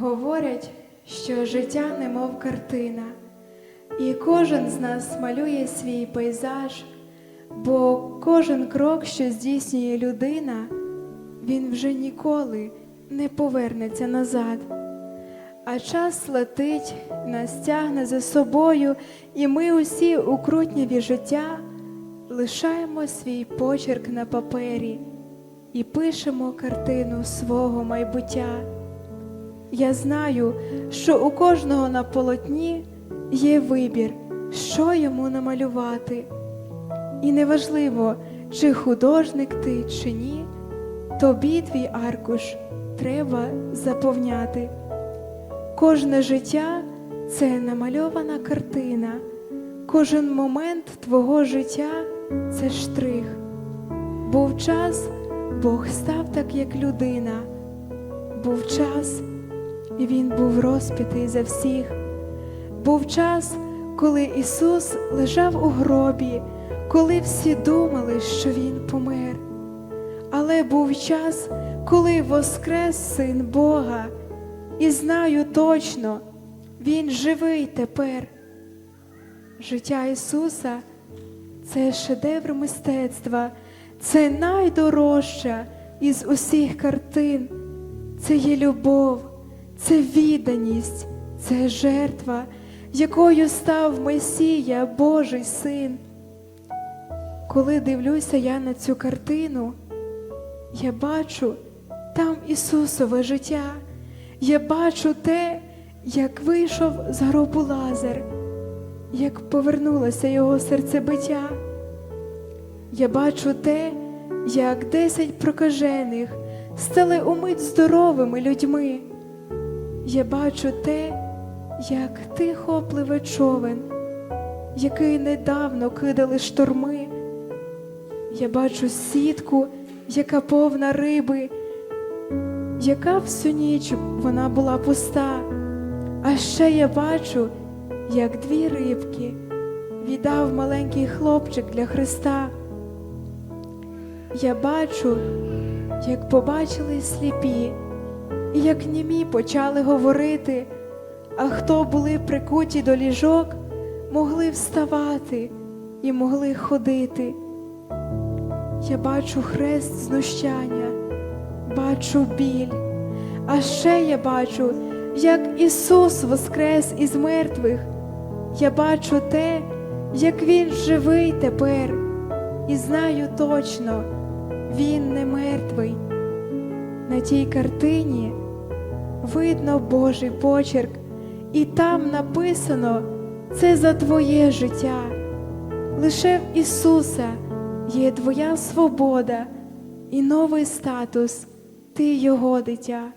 Говорять, що життя немов картина, і кожен з нас малює свій пейзаж, бо кожен крок, що здійснює людина, він вже ніколи не повернеться назад. А час летить, нас тягне за собою, і ми усі у крутняві життя лишаємо свій почерк на папері і пишемо картину свого майбуття. Я знаю, що у кожного на полотні є вибір, що йому намалювати. І неважливо, чи художник ти, чи ні, тобі твій аркуш треба заповняти. Кожне життя це намальована картина, кожен момент твого життя це штрих. Був час, Бог став так, як людина, був час, і Він був розп'ятий за всіх. Був час, коли Ісус лежав у гробі, коли всі думали, що Він помер. Але був час, коли воскрес Син Бога, і знаю точно, Він живий тепер. Життя Ісуса це шедевр мистецтва, це найдорожча із усіх картин. Це є любов, це відданість, це жертва, якою став Месія, Божий Син. Коли дивлюся я на цю картину, я бачу там Ісусове життя, я бачу те, як вийшов з гробу Лазар, як повернулося його серцебиття. Я бачу те, як десять прокажених стали умить здоровими людьми. Я бачу те, як тихо пливе човен, який недавно кидали шторми. Я бачу сітку, яка повна риби, яка всю ніч вона була пуста. А ще я бачу, як дві рибки віддав маленький хлопчик для Христа. Я бачу, як побачили сліпі, і як німі почали говорити, а хто були прикуті до ліжок, могли вставати і могли ходити. Я бачу хрест знущання, бачу біль, а ще я бачу, як Ісус воскрес із мертвих. Я бачу те, як Він живий тепер, і знаю точно, Він не мертвий. На тій картині видно Божий почерк, і там написано це за твоє життя. Лише в Ісуса є твоя свобода і новий статус, ти Його дитя.